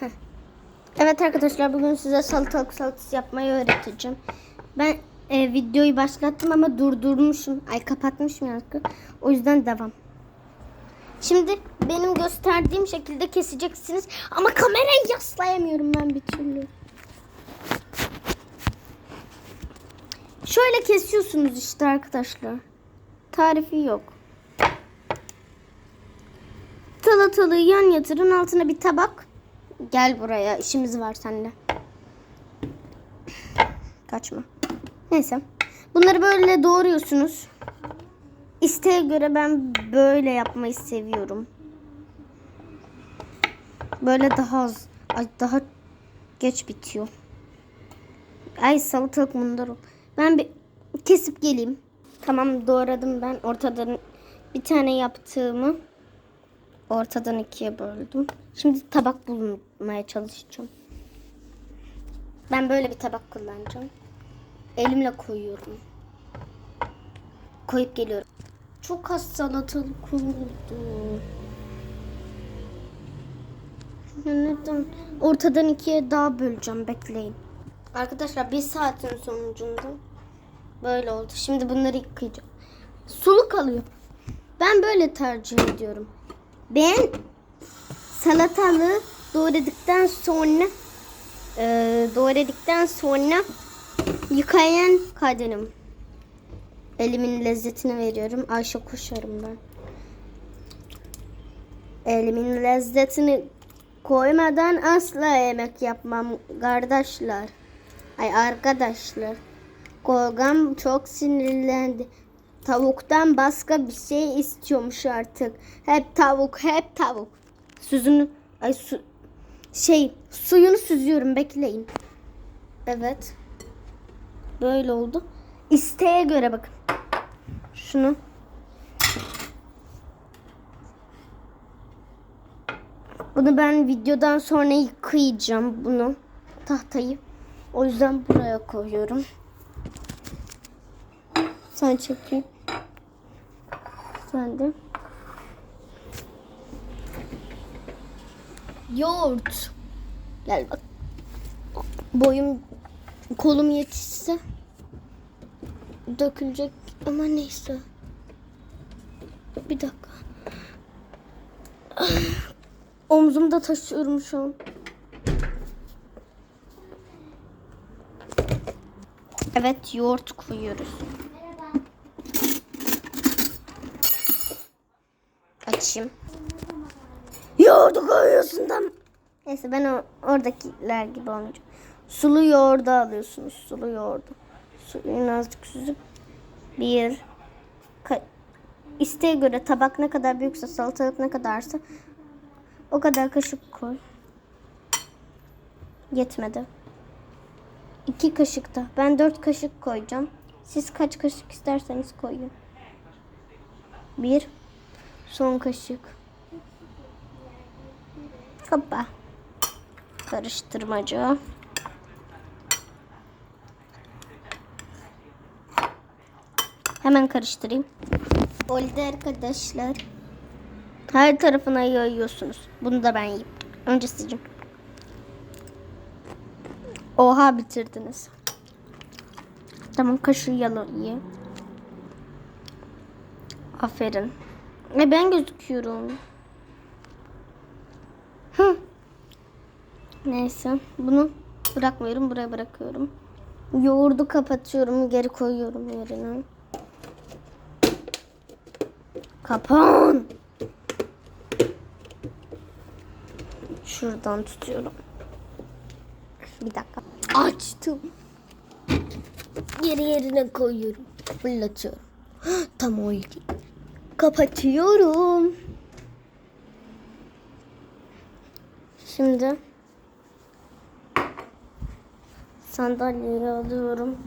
Evet arkadaşlar bugün size salatalık salatası yapmayı öğreteceğim. Ben e, videoyu başlattım ama durdurmuşum. Ay kapatmışım yani. O yüzden devam. Şimdi benim gösterdiğim şekilde keseceksiniz. Ama kamerayı yaslayamıyorum ben bir türlü. Şöyle kesiyorsunuz işte arkadaşlar. Tarifi yok. Salatalığı yan yatırın altına bir tabak. Gel buraya işimiz var seninle. Kaçma. Neyse. Bunları böyle doğruyorsunuz. İsteğe göre ben böyle yapmayı seviyorum. Böyle daha az, ay daha geç bitiyor. Ay salatalık mundar ol. Ben bir kesip geleyim. Tamam doğradım ben ortadan bir tane yaptığımı ortadan ikiye böldüm. Şimdi tabak bulmaya çalışacağım. Ben böyle bir tabak kullanacağım. Elimle koyuyorum. Koyup geliyorum. Çok az salatalık oldu. Neden? Ortadan ikiye daha böleceğim. Bekleyin. Arkadaşlar bir saatin sonucunda böyle oldu. Şimdi bunları yıkayacağım. Sulu kalıyor. Ben böyle tercih ediyorum. Ben salatalığı doğradıktan sonra e, doğradıktan sonra yıkayan kadınım. Elimin lezzetini veriyorum. Ayşe koşarım ben. Elimin lezzetini koymadan asla yemek yapmam kardeşler. Ay arkadaşlar. Kolgam çok sinirlendi. Tavuktan başka bir şey istiyormuş artık. Hep tavuk, hep tavuk. Süzünü, ay su, şey suyunu süzüyorum bekleyin. Evet. Böyle oldu. İsteğe göre bakın. Şunu. Bunu ben videodan sonra yıkayacağım bunu. Tahtayı. O yüzden buraya koyuyorum. Sen çekeyim. De. Yoğurt. Gel bak. Boyum kolum yetişse dökülecek ama neyse. Bir dakika. Omzumda taşıyorum şu an. Evet yoğurt koyuyoruz. Açayım. Yoğurdu koyuyorsun tam. Neyse ben o, oradakiler gibi olmayacağım. Sulu yoğurdu alıyorsunuz. Sulu yoğurdu. Suyunu azıcık süzüp bir isteğe göre tabak ne kadar büyükse salatalık ne kadarsa o kadar kaşık koy. Yetmedi. İki kaşık da. Ben dört kaşık koyacağım. Siz kaç kaşık isterseniz koyun. Bir. Son kaşık. Hoppa. Karıştırmaca. Hemen karıştırayım. Oldu arkadaşlar. Her tarafına yayıyorsunuz. Bunu da ben yiyeyim. Önce sizin. Oha bitirdiniz. Tamam kaşığı yalı ye. Aferin. E ben gözüküyorum. Hı. Neyse bunu bırakmıyorum buraya bırakıyorum. Yoğurdu kapatıyorum geri koyuyorum yerine. Kapan. Şuradan tutuyorum. Bir dakika. Açtım. Geri yerine koyuyorum. Fırlatıyorum. Tam oldu. Kapatıyorum. Şimdi sandalyeyi alıyorum.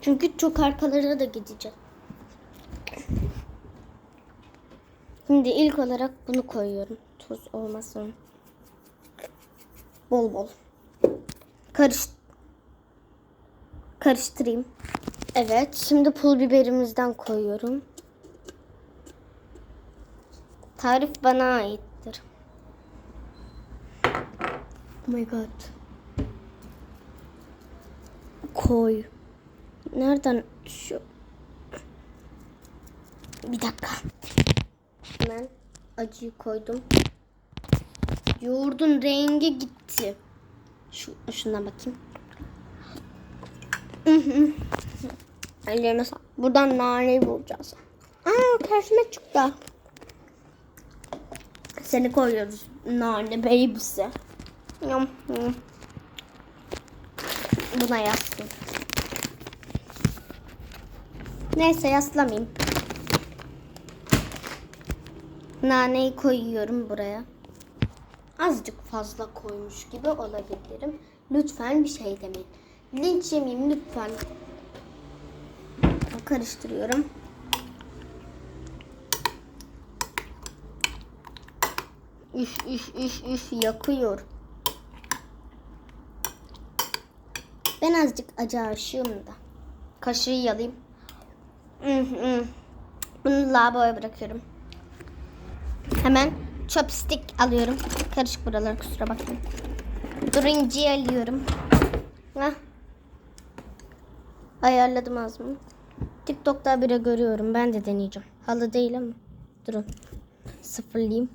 Çünkü çok arkalara da gideceğim. Şimdi ilk olarak bunu koyuyorum. Tuz olmasın. Bol bol. Karış karıştırayım. Evet, şimdi pul biberimizden koyuyorum. Tarif bana aittir. Oh my god. Koy. Nereden şu? Bir dakika. Hemen acıyı koydum. Yoğurdun rengi gitti. Şu şundan bakayım. Ellerine sağlık. Buradan naneyi bulacağız. Aa karşıma çıktı. Seni koyuyoruz nane baby'si. Yum, yum. Buna yaslayayım. Neyse yaslamayayım. Naneyi koyuyorum buraya. Azıcık fazla koymuş gibi olabilirim. Lütfen bir şey demeyin. Linç yemeyeyim lütfen. Karıştırıyorum. Üf üf üf üf yakıyor. Ben azıcık acı aşığım da. Kaşığı yalayayım. Bunu lavaboya bırakıyorum. Hemen chopstick alıyorum. Karışık buralar kusura bakmayın. Turuncu alıyorum. Hah. Ayarladım ağzımı. TikTok'ta biri görüyorum. Ben de deneyeceğim. Halı değil ama. Durun. Sıfırlayayım.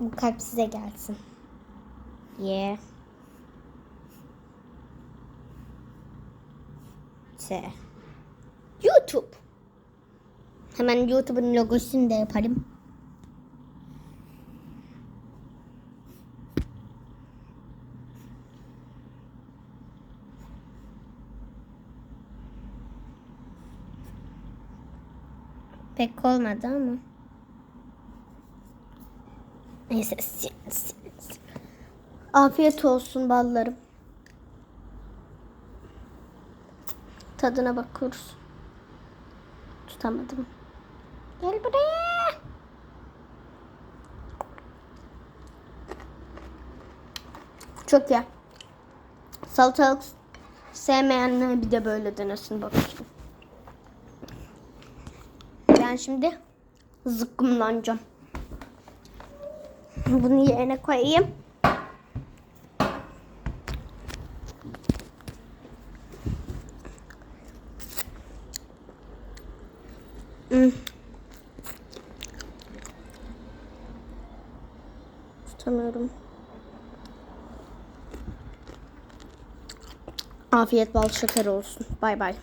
Bu kalp size gelsin. Yeah. Se. YouTube. Hemen YouTube'un logosunu da yaparım. Pek olmadı ama. Neyse. Afiyet olsun ballarım. Tadına bakıyoruz. Tutamadım. Gel buraya. Çok iyi. Salatalık sevmeyenler bir de böyle denesin bakayım. Ben şimdi zıkkımlanacağım. Bunu yerine koyayım. Hmm. Tutamıyorum. Afiyet bal şeker olsun. Bay bay.